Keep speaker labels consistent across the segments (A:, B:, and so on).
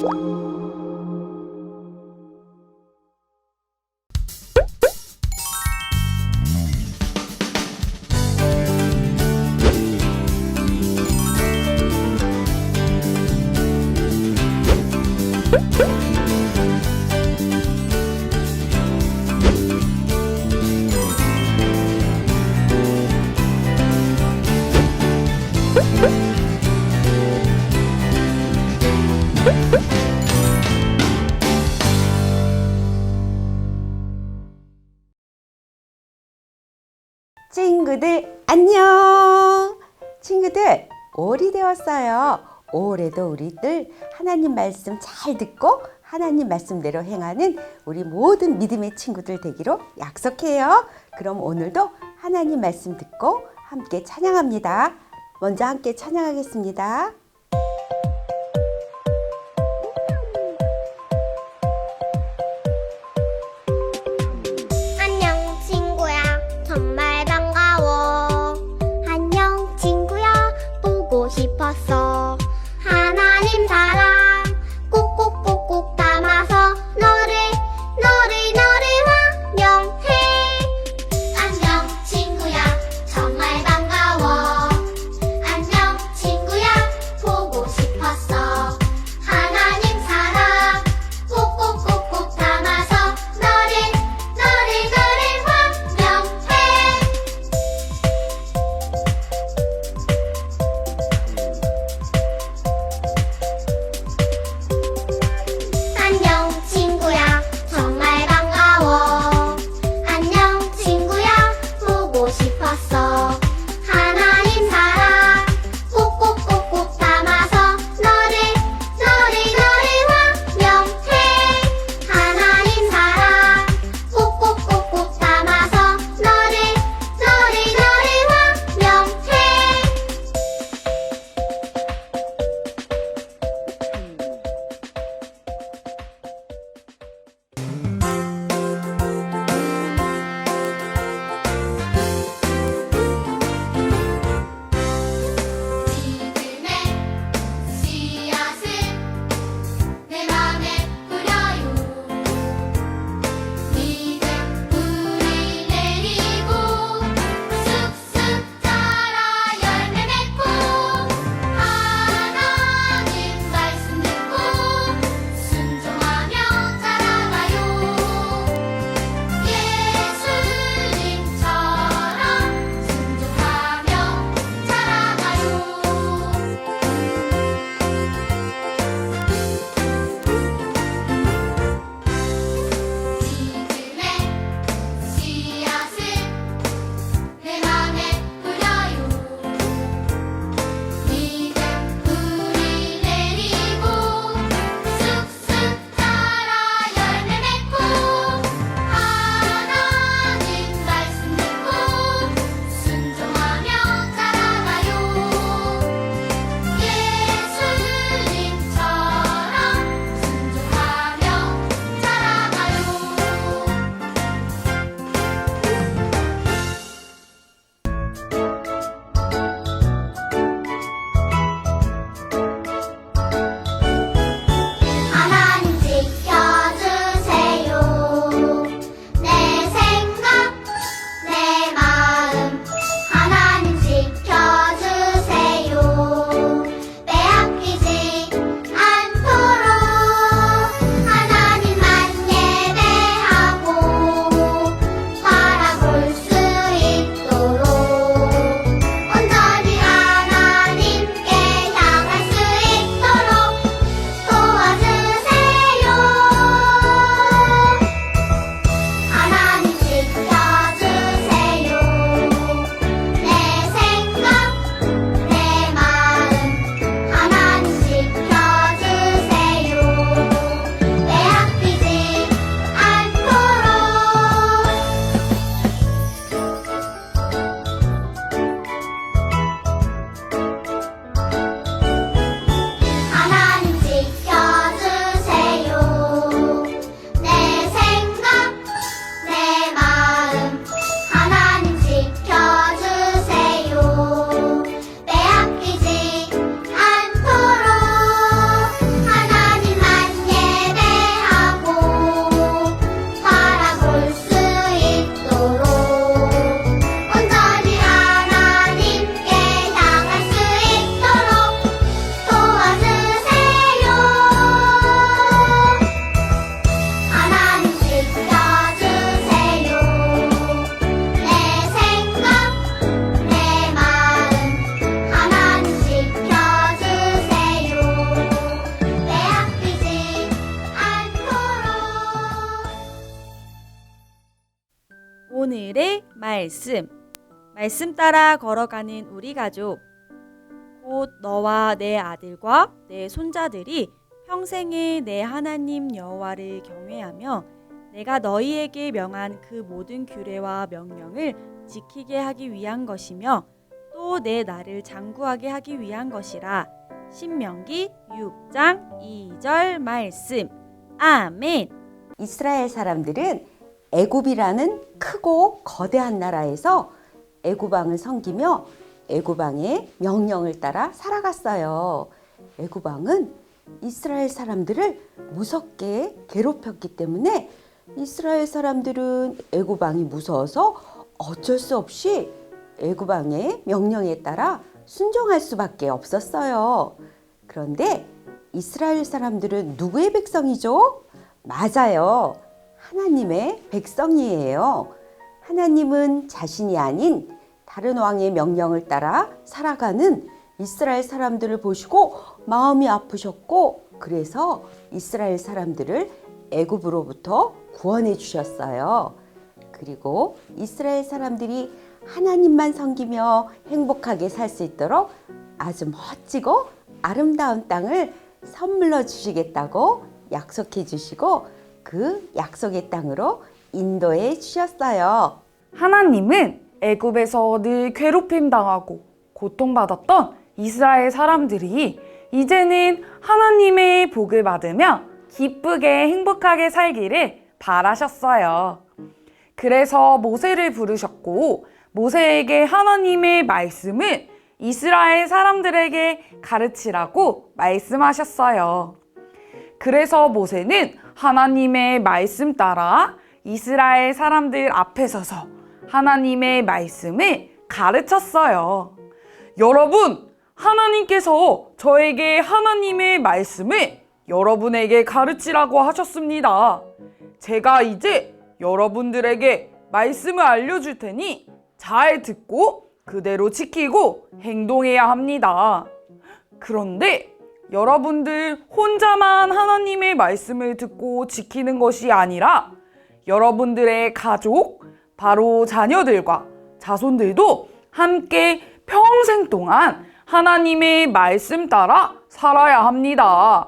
A: Thank you. 친구들 안녕. 친구들 올이 되었어요. 올해도 우리들 하나님 말씀 잘 듣고 하나님 말씀대로 행하는 우리 모든 믿음의 친구들 되기로 약속해요. 그럼 오늘도 하나님 말씀 듣고 함께 찬양합니다. 먼저 함께 찬양하겠습니다.
B: 말씀. 말씀 따라 걸어가는 우리 가족. 곧 너와 내 아들과 내 손자들이 평생에 내 하나님 여호와를 경외하며 내가 너희에게 명한 그 모든 규례와 명령을 지키게 하기 위한 것이며 또 내 나를 장구하게 하기 위한 것이라. 신명기 6장 2절 말씀. 아멘.
C: 이스라엘 사람들은 애굽이라는 크고 거대한 나라에서 애굽왕을 섬기며 애굽왕의 명령을 따라 살아갔어요. 애굽왕은 이스라엘 사람들을 무섭게 괴롭혔기 때문에 이스라엘 사람들은 애굽왕이 무서워서 어쩔 수 없이 애굽왕의 명령에 따라 순종할 수밖에 없었어요. 그런데 이스라엘 사람들은 누구의 백성이죠? 맞아요. 하나님의 백성이에요. 하나님은 자신이 아닌 다른 왕의 명령을 따라 살아가는 이스라엘 사람들을 보시고 마음이 아프셨고 그래서 이스라엘 사람들을 애굽으로부터 구원해 주셨어요. 그리고 이스라엘 사람들이 하나님만 섬기며 행복하게 살 수 있도록 아주 멋지고 아름다운 땅을 선물로 주시겠다고 약속해 주시고 그 약속의 땅으로 인도해 주셨어요.
D: 하나님은 애굽에서 늘 괴롭힘 당하고 고통받았던 이스라엘 사람들이 이제는 하나님의 복을 받으며 기쁘게 행복하게 살기를 바라셨어요. 그래서 모세를 부르셨고 모세에게 하나님의 말씀을 이스라엘 사람들에게 가르치라고 말씀하셨어요. 그래서 모세는 하나님의 말씀 따라 이스라엘 사람들 앞에 서서 하나님의 말씀을 가르쳤어요. 여러분, 하나님께서 저에게 하나님의 말씀을 여러분에게 가르치라고 하셨습니다. 제가 이제 여러분들에게 말씀을 알려줄 테니 잘 듣고 그대로 지키고 행동해야 합니다. 그런데 여러분들 혼자만 하나님의 말씀을 듣고 지키는 것이 아니라 여러분들의 가족, 바로 자녀들과 자손들도 함께 평생 동안 하나님의 말씀 따라 살아야 합니다.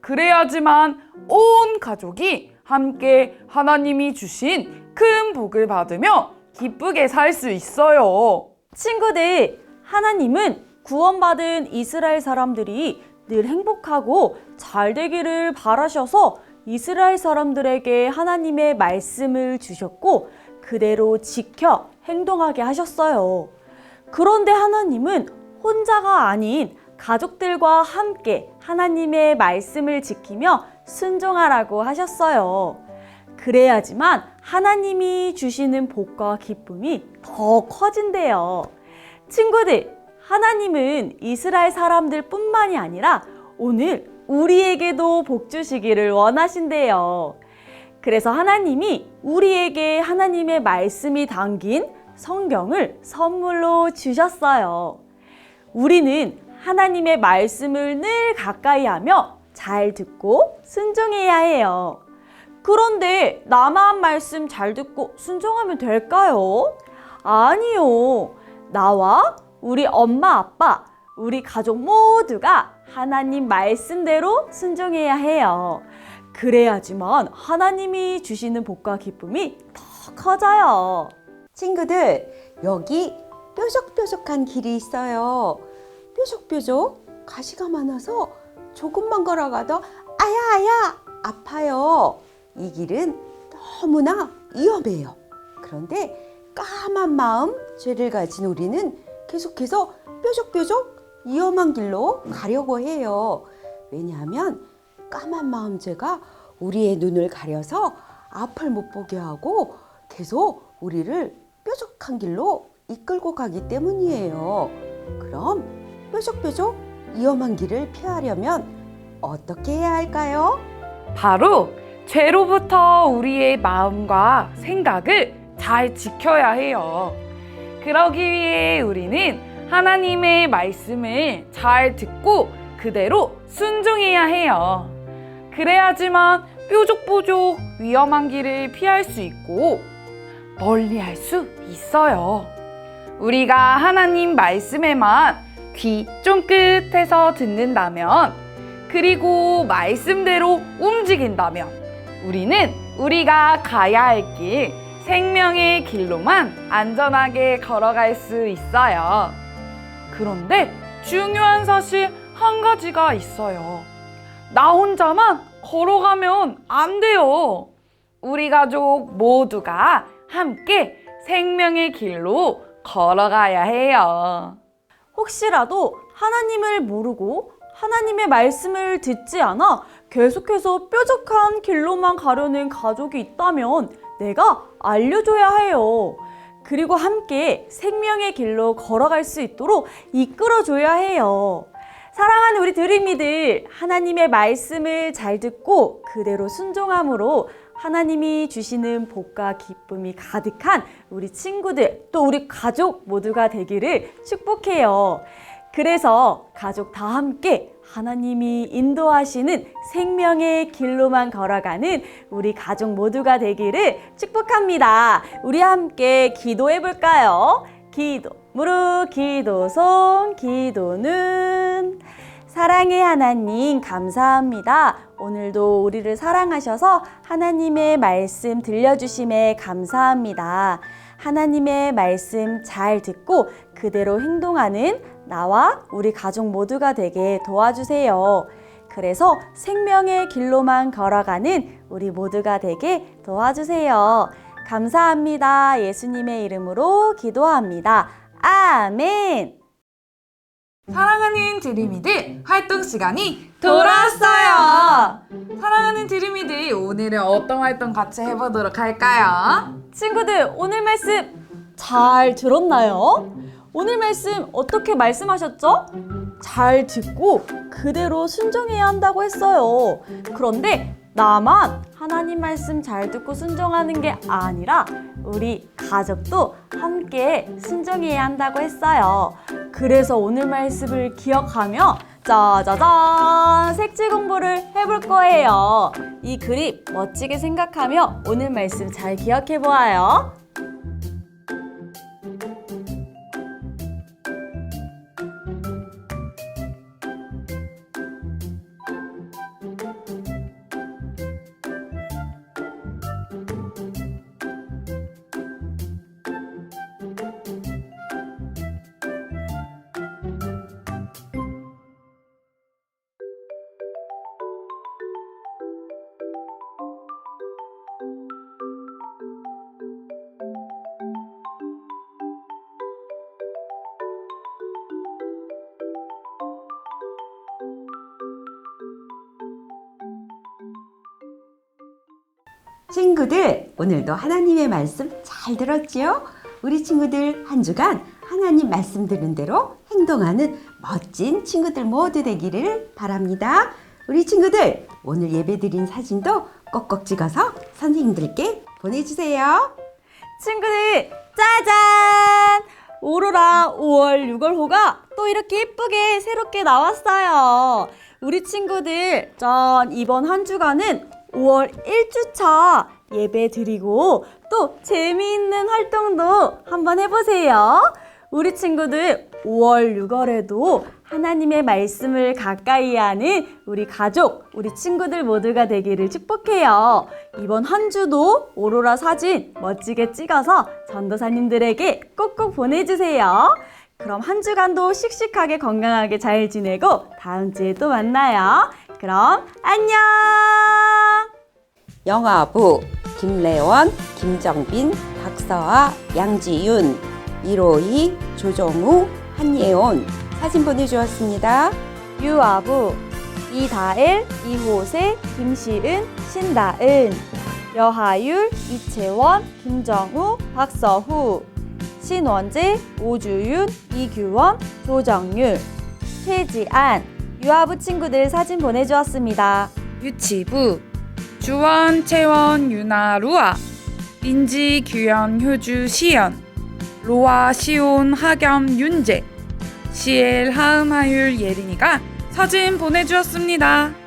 D: 그래야지만 온 가족이 함께 하나님이 주신 큰 복을 받으며 기쁘게 살 수 있어요.
B: 친구들, 하나님은 구원받은 이스라엘 사람들이 늘 행복하고 잘 되기를 바라셔서 이스라엘 사람들에게 하나님의 말씀을 주셨고 그대로 지켜 행동하게 하셨어요. 그런데 하나님은 혼자가 아닌 가족들과 함께 하나님의 말씀을 지키며 순종하라고 하셨어요. 그래야지만 하나님이 주시는 복과 기쁨이 더 커진대요. 친구들, 하나님은 이스라엘 사람들 뿐만이 아니라 오늘 우리에게도 복 주시기를 원하신대요. 그래서 하나님이 우리에게 하나님의 말씀이 담긴 성경을 선물로 주셨어요. 우리는 하나님의 말씀을 늘 가까이 하며 잘 듣고 순종해야 해요. 그런데 나만 말씀 잘 듣고 순종하면 될까요? 아니요. 나와 우리 엄마, 아빠, 우리 가족 모두가 하나님 말씀대로 순종해야 해요. 그래야지만 하나님이 주시는 복과 기쁨이 더 커져요.
C: 친구들, 여기 뾰족뾰족한 길이 있어요. 뾰족뾰족 가시가 많아서 조금만 걸어가도 아야, 아야, 아파요. 이 길은 너무나 위험해요. 그런데 까만 마음, 죄를 가진 우리는 계속해서 뾰족뾰족 위험한 길로 가려고 해요. 왜냐하면 까만 마음 죄가 우리의 눈을 가려서 앞을 못 보게 하고 계속 우리를 뾰족한 길로 이끌고 가기 때문이에요. 그럼 뾰족뾰족 위험한 길을 피하려면 어떻게 해야 할까요?
D: 바로 죄로부터 우리의 마음과 생각을 잘 지켜야 해요. 그러기 위해 우리는 하나님의 말씀을 잘 듣고 그대로 순종해야 해요. 그래야지만 뾰족뾰족 위험한 길을 피할 수 있고 멀리 할 수 있어요. 우리가 하나님 말씀에만 귀 쫑긋해서 듣는다면, 그리고 말씀대로 움직인다면, 우리는 우리가 가야 할 길, 생명의 길로만 안전하게 걸어갈 수 있어요. 그런데 중요한 사실 한 가지가 있어요. 나 혼자만 걸어가면 안 돼요. 우리 가족 모두가 함께 생명의 길로 걸어가야 해요.
B: 혹시라도 하나님을 모르고 하나님의 말씀을 듣지 않아 계속해서 뾰족한 길로만 가려는 가족이 있다면 내가 알려줘야 해요. 그리고 함께 생명의 길로 걸어갈 수 있도록 이끌어줘야 해요. 사랑하는 우리 드림이들, 하나님의 말씀을 잘 듣고 그대로 순종함으로 하나님이 주시는 복과 기쁨이 가득한 우리 친구들, 또 우리 가족 모두가 되기를 축복해요. 그래서 가족 다 함께 하나님이 인도하시는 생명의 길로만 걸어가는 우리 가족 모두가 되기를 축복합니다. 우리 함께 기도해 볼까요? 기도, 무릎, 기도, 손, 기도는 사랑의 하나님 감사합니다. 오늘도 우리를 사랑하셔서 하나님의 말씀 들려주심에 감사합니다. 하나님의 말씀 잘 듣고 그대로 행동하는 나와 우리 가족 모두가 되게 도와주세요. 그래서 생명의 길로만 걸어가는 우리 모두가 되게 도와주세요. 감사합니다. 예수님의 이름으로 기도합니다. 아멘.
D: 사랑하는 드림이들 활동 시간이 돌아왔어요. 사랑하는 드림이들 오늘은 어떤 활동 같이 해보도록 할까요?
B: 친구들, 오늘 말씀 잘 들었나요? 오늘 말씀 어떻게 말씀하셨죠? 잘 듣고 그대로 순종해야 한다고 했어요. 그런데 나만 하나님 말씀 잘 듣고 순종하는 게 아니라 우리 가족도 함께 순종해야 한다고 했어요. 그래서 오늘 말씀을 기억하며 짜자잔 색칠 공부를 해볼 거예요. 이 그림 멋지게 생각하며 오늘 말씀 잘 기억해 보아요.
C: 친구들, 오늘도 하나님의 말씀 잘 들었지요? 우리 친구들 한 주간 하나님 말씀 들은 대로 행동하는 멋진 친구들 모두 되기를 바랍니다. 우리 친구들, 오늘 예배 드린 사진도 꼭꼭 찍어서 선생님들께 보내주세요.
B: 친구들 짜잔! 오로라 5월 6월호가 또 이렇게 예쁘게 새롭게 나왔어요. 우리 친구들 짠 이번 한 주간은 5월 1주차 예배 드리고 또 재미있는 활동도 한번 해보세요. 우리 친구들 5월 6월에도 하나님의 말씀을 가까이 하는 우리 가족, 우리 친구들 모두가 되기를 축복해요. 이번 한 주도 오로라 사진 멋지게 찍어서 전도사님들에게 꼭꼭 보내주세요. 그럼 한 주간도 씩씩하게 건강하게 잘 지내고 다음 주에 또 만나요. 그럼 안녕!
C: 영화부 김래원, 김정빈, 박서아, 양지윤, 이로희, 조정우, 한예온. 사진 보내주었습니다.
B: 유아부 이다엘, 이호세, 김시은, 신다은. 여하율, 이채원, 김정우, 박서후. 신원재, 오주윤, 이규원, 조정률 최지안 유아부 친구들 사진 보내주었습니다.
D: 유치부 주원, 채원, 유나, 루아 민지, 규현, 효주, 시연 로아, 시온, 하겸, 윤재 시엘, 하음, 하율, 예린이가 사진 보내주었습니다.